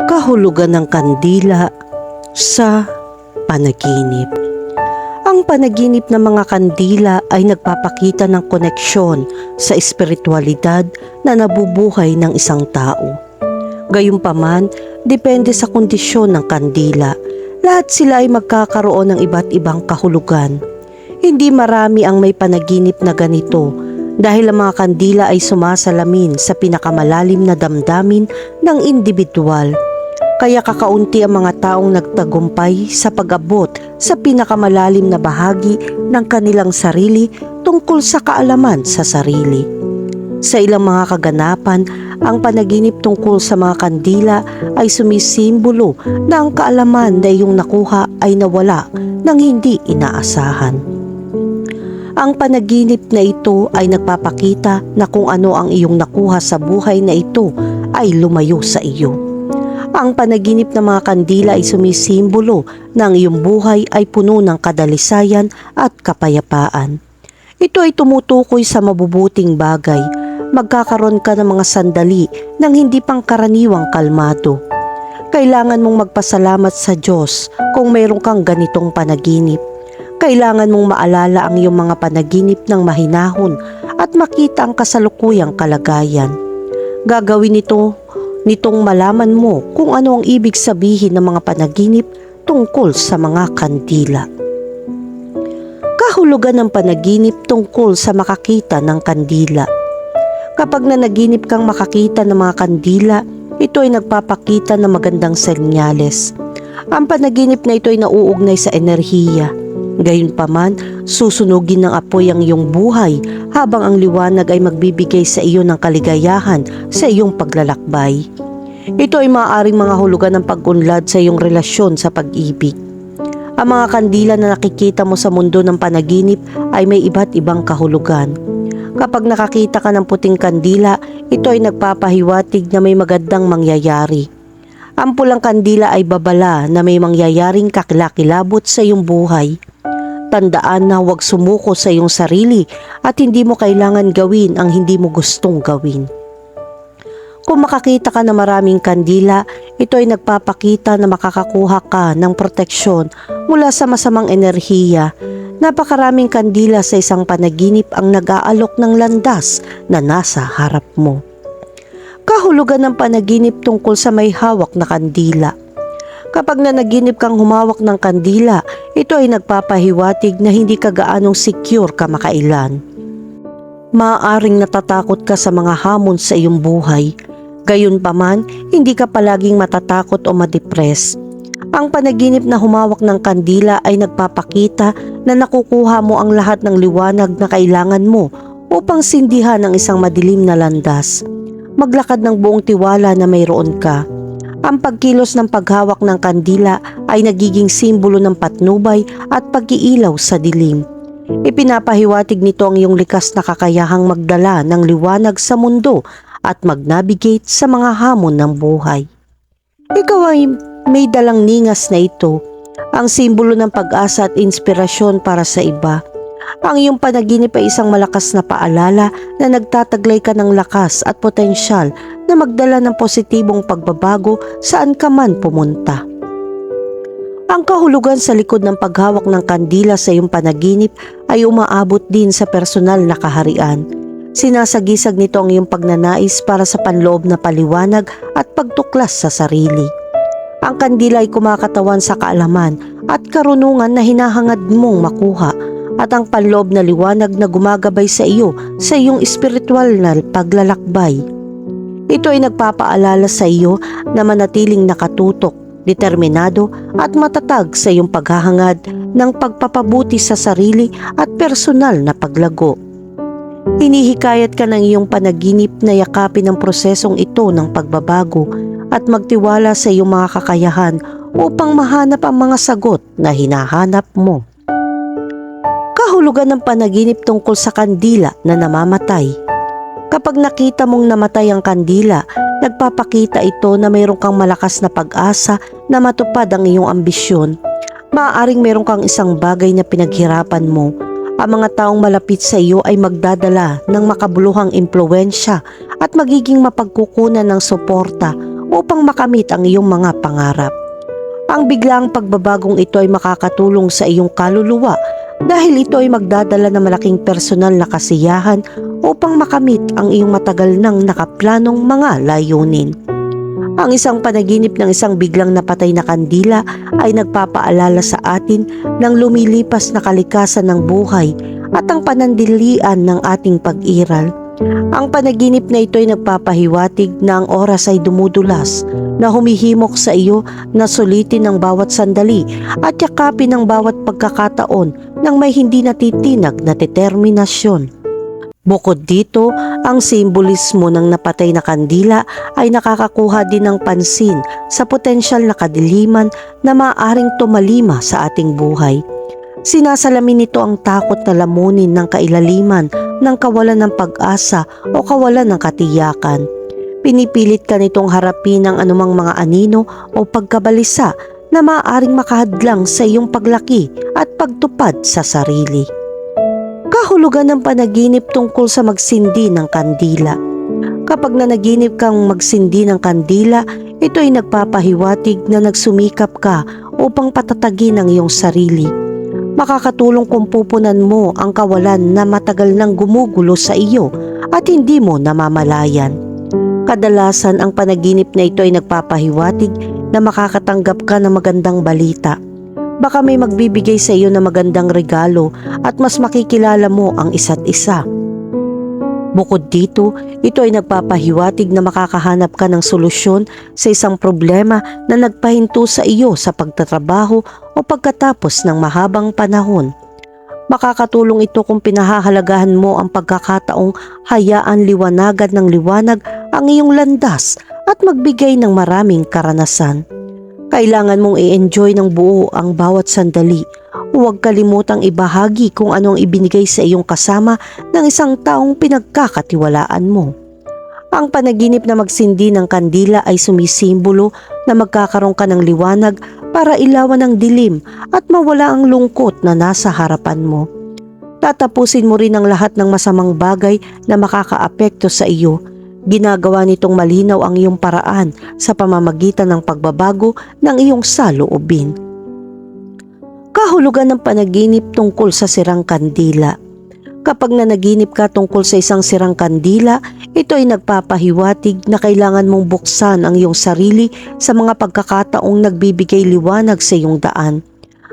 kahulugan ng kandila sa panaginip. Ang panaginip ng mga kandila ay nagpapakita ng koneksyon sa espiritualidad na nabubuhay ng isang tao. Gayunpaman, depende sa kondisyon ng kandila. Lahat sila ay magkakaroon ng iba't ibang kahulugan. Hindi marami ang may panaginip na ganito dahil ang mga kandila ay sumasalamin sa pinakamalalim na damdamin ng individual. Kaya kakaunti ang mga taong nagtagumpay sa pag-abot sa pinakamalalim na bahagi ng kanilang sarili tungkol sa kaalaman sa sarili. Sa ilang mga kaganapan, ang panaginip tungkol sa mga kandila ay sumisimbolo na ang kaalaman na iyong nakuha ay nawala nang hindi inaasahan. Ang panaginip na ito ay nagpapakita na kung ano ang iyong nakuha sa buhay na ito ay lumayo sa iyo. Ang panaginip ng mga kandila ay sumisimbolo na ang iyong buhay ay puno ng kadalisayan at kapayapaan. Ito ay tumutukoy sa mabubuting bagay. Magkakaroon ka ng mga sandali ng hindi pangkaraniwang kalmado. Kailangan mong magpasalamat sa Diyos kung mayroon kang ganitong panaginip. Kailangan mong maalala ang iyong mga panaginip ng mahinahon at makita ang kasalukuyang kalagayan. Gagawin ito nitong malaman mo kung ano ang ibig sabihin ng mga panaginip tungkol sa mga kandila. Kahulugan ng panaginip tungkol sa makakita ng kandila. Kapag nanaginip kang makakita ng mga kandila, ito ay nagpapakita ng magandang senyales. Ang panaginip na ito ay nauugnay sa enerhiya. Gayunpaman, susunugin ng apoy ang iyong buhay habang ang liwanag ay magbibigay sa iyo ng kaligayahan sa iyong paglalakbay. Ito ay maaaring mga hulugan ng pag-unlad sa iyong relasyon sa pag-ibig. Ang mga kandila na nakikita mo sa mundo ng panaginip ay may iba't ibang kahulugan. Kapag nakakita ka ng puting kandila, ito ay nagpapahiwatig na may magandang mangyayari. Ang pulang kandila ay babala na may mangyayaring kakilakilabot sa iyong buhay. Tandaan na huwag sumuko sa iyong sarili at hindi mo kailangan gawin ang hindi mo gustong gawin. Kung makakita ka ng maraming kandila, ito ay nagpapakita na makakakuha ka ng proteksyon mula sa masamang enerhiya. Napakaraming kandila sa isang panaginip ang nag-aalok ng landas na nasa harap mo. Kahulugan ng panaginip tungkol sa may hawak na kandila. Kapag nanaginip kang humawak ng kandila, ito ay nagpapahiwatig na hindi ka gaanong secure kamakailan. Maaaring natatakot ka sa mga hamon sa iyong buhay. Gayunpaman, hindi ka palaging matatakot o madepress. Ang panaginip na humawak ng kandila ay nagpapakita na nakukuha mo ang lahat ng liwanag na kailangan mo upang sindihan ang isang madilim na landas. Maglakad ng buong tiwala na mayroon ka. Ang pagkilos ng paghawak ng kandila ay nagiging simbolo ng patnubay at pag-iilaw sa dilim. Ipinapahiwatig nito ang iyong likas na kakayahang magdala ng liwanag sa mundo at mag-navigate sa mga hamon ng buhay. Ikaw ay may dalang ningas na ito, ang simbolo ng pag-asa at inspirasyon para sa iba. Ang iyong panaginip ay isang malakas na paalala na nagtataglay ka ng lakas at potensyal na magdala ng positibong pagbabago saan ka man pumunta. Ang kahulugan sa likod ng paghawak ng kandila sa iyong panaginip ay umaabot din sa personal na kaharian. Sinasagisag nito ang iyong pagnanais para sa panloob na paliwanag at pagtuklas sa sarili. Ang kandila ay kumakatawan sa kaalaman at karunungan na hinahangad mong makuha at ang panloob na liwanag na gumagabay sa iyo sa iyong espiritual na paglalakbay. Ito ay nagpapaalala sa iyo na manatiling nakatutok, determinado at matatag sa iyong paghahangad ng pagpapabuti sa sarili at personal na paglago. Hinihikayat ka ng iyong panaginip na yakapin ang prosesong ito ng pagbabago at magtiwala sa iyong mga kakayahan upang mahanap ang mga sagot na hinahanap mo. Kahulugan ng panaginip tungkol sa kandila na namamatay. Kapag nakita mong namatay ang kandila, nagpapakita ito na mayroon kang malakas na pag-asa na matupad ang iyong ambisyon. Maaaring mayroon kang isang bagay na pinaghirapan mo. Ang mga taong malapit sa iyo ay magdadala ng makabuluhang impluensya at magiging mapagkukunan ng suporta upang makamit ang iyong mga pangarap. Ang biglaang pagbabagong ito ay makakatulong sa iyong kaluluwa dahil ito ay magdadala ng malaking personal na kasiyahan upang makamit ang iyong matagal nang nakaplanong mga layunin. Ang isang panaginip ng isang biglang napatay na kandila ay nagpapaalala sa atin ng lumilipas na kalikasan ng buhay at ang panandilian ng ating pag-iral. Ang panaginip na ito ay nagpapahiwatig na ang oras ay dumudulas, na humihimok sa iyo na sulitin ang bawat sandali at yakapin ang bawat pagkakataon ng may hindi natitinag na determinasyon. Bukod dito, ang simbolismo ng napatay na kandila ay nakakakuha din ng pansin sa potensyal na kadiliman na maaaring tumalima sa ating buhay. Sinasalamin nito ang takot na lamunin ng kailaliman ng kawalan ng pag-asa o kawalan ng katiyakan. Pinipilit ka nitong harapin ang anumang mga anino o pagkabalisa na maaaring makahadlang sa iyong paglaki at pagtupad sa sarili. Kahulugan ng panaginip tungkol sa magsindi ng kandila. Kapag nanaginip kang magsindi ng kandila, ito ay nagpapahiwatig na nagsumikap ka upang patatagin ang iyong sarili. Makakatulong kung pupunan mo ang kawalan na matagal nang gumugulo sa iyo at hindi mo namamalayan. Kadalasan ang panaginip na ito ay nagpapahiwatig na makakatanggap ka ng magandang balita. Baka may magbibigay sa iyo ng magandang regalo at mas makikilala mo ang isa't isa. Bukod dito, ito ay nagpapahiwatig na makakahanap ka ng solusyon sa isang problema na nagpahinto sa iyo sa pagtatrabaho o pagkatapos ng mahabang panahon. Makakatulong ito kung pinahahalagahan mo ang pagkakataong hayaan liwanagan ng liwanag ang iyong landas at magbigay ng maraming karanasan. Kailangan mong i-enjoy ng buo ang bawat sandali. Huwag kalimutang ibahagi kung anong ibinigay sa iyong kasama ng isang taong pinagkakatiwalaan mo. Ang panaginip na magsindi ng kandila ay sumisimbolo na magkakaroon ka ng liwanag para ilawan ang dilim at mawala ang lungkot na nasa harapan mo. Tatapusin mo rin ang lahat ng masamang bagay na makakaapekto sa iyo Ginagawa nitong malinaw ang iyong paraan sa pamamagitan ng pagbabago ng iyong saloobin. Kahulugan ng panaginip tungkol sa sirang kandila. Kapag nanaginip ka tungkol sa isang sirang kandila, ito ay nagpapahiwatig na kailangan mong buksan ang iyong sarili sa mga pagkakataong nagbibigay liwanag sa iyong daan.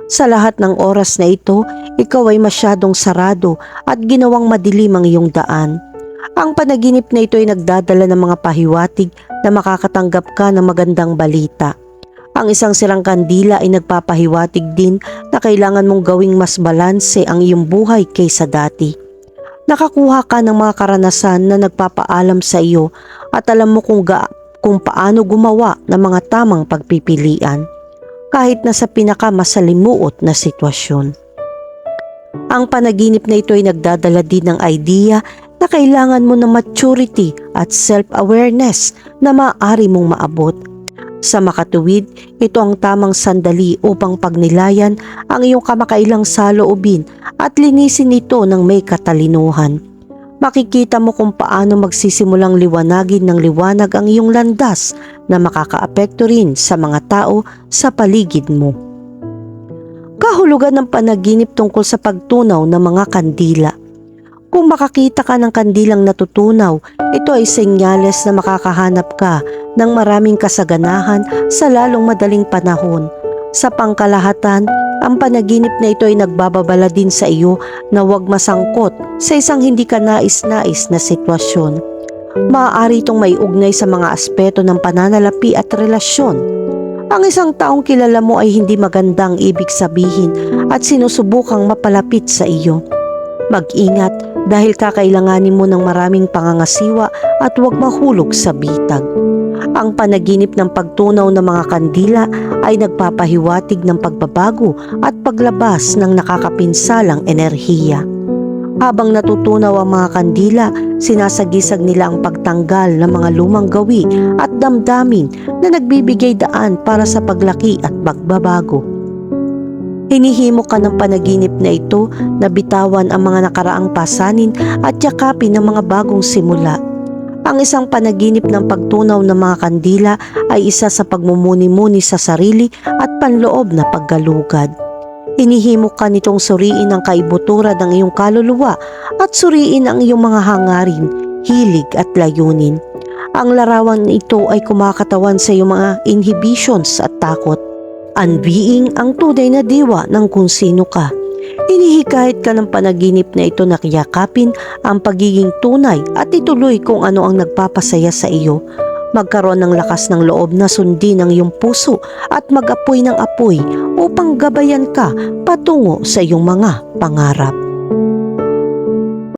Sa lahat ng oras na ito, ikaw ay masyadong sarado at ginawang madilim ang iyong daan. Ang panaginip na ito ay nagdadala ng mga pahiwatig na makakatanggap ka ng magandang balita. Ang isang sirang kandila ay nagpapahiwatig din na kailangan mong gawing mas balanse ang iyong buhay kaysa dati. Nakakuha ka ng mga karanasan na nagpapaalam sa iyo at alam mo kung, ga, kung paano gumawa ng mga tamang pagpipilian kahit na sa pinakamasalimuot na sitwasyon. Ang panaginip na ito ay nagdadala din ng idea na kailangan mo ng maturity at self-awareness na maaari mong maabot. Sa makatuwid, ito ang tamang sandali upang pagnilayan ang iyong kamakailang saloobin at linisin ito ng may katalinuhan. Makikita mo kung paano magsisimulang liwanagin ng liwanag ang iyong landas na makakaapekto rin sa mga tao sa paligid mo. Kahulugan ng panaginip tungkol sa pagtunaw ng mga kandila. Kung makakita ka ng kandilang natutunaw, ito ay senyales na makakahanap ka ng maraming kasaganahan sa lalong madaling panahon. Sa pangkalahatan, ang panaginip na ito ay nagbababala din sa iyo na huwag masangkot sa isang hindi ka nais-nais na sitwasyon. Maaari itong may ugnay sa mga aspeto ng pananalapi at relasyon. Ang isang taong kilala mo ay hindi magandang ibig sabihin at sinusubukang mapalapit sa iyo. Mag-ingat dahil kakailanganin mo ng maraming pangangasiwa at huwag mahulog sa bitag. Ang panaginip ng pagtunaw ng mga kandila ay nagpapahiwatig ng pagbabago at paglabas ng nakakapinsalang enerhiya. Habang natutunaw ang mga kandila, sinasagisag nila ang pagtanggal ng mga lumang gawi at damdamin na nagbibigay daan para sa paglaki at pagbabago. Hinihimo ka ng panaginip na ito na bitawan ang mga nakaraang pasanin at yakapin ng mga bagong simula. Ang isang panaginip ng pagtunaw ng mga kandila ay isa sa pagmumuni-muni sa sarili at panloob na paggalugad. Hinihimok ka nitong suriin ang kaibutura ng iyong kaluluwa at suriin ang iyong mga hangarin, hilig at layunin. Ang larawan ito ay kumakatawan sa iyong mga inhibitions at takot. Unbeing ang tunay na diwa ng kung sino ka. Inihikayat ka ng panaginip na ito na kiyakapin ang pagiging tunay at ituloy kung ano ang nagpapasaya sa iyo. Magkaroon ng lakas ng loob na sundin ang iyong puso at mag-apoy ng apoy upang gabayan ka patungo sa iyong mga pangarap.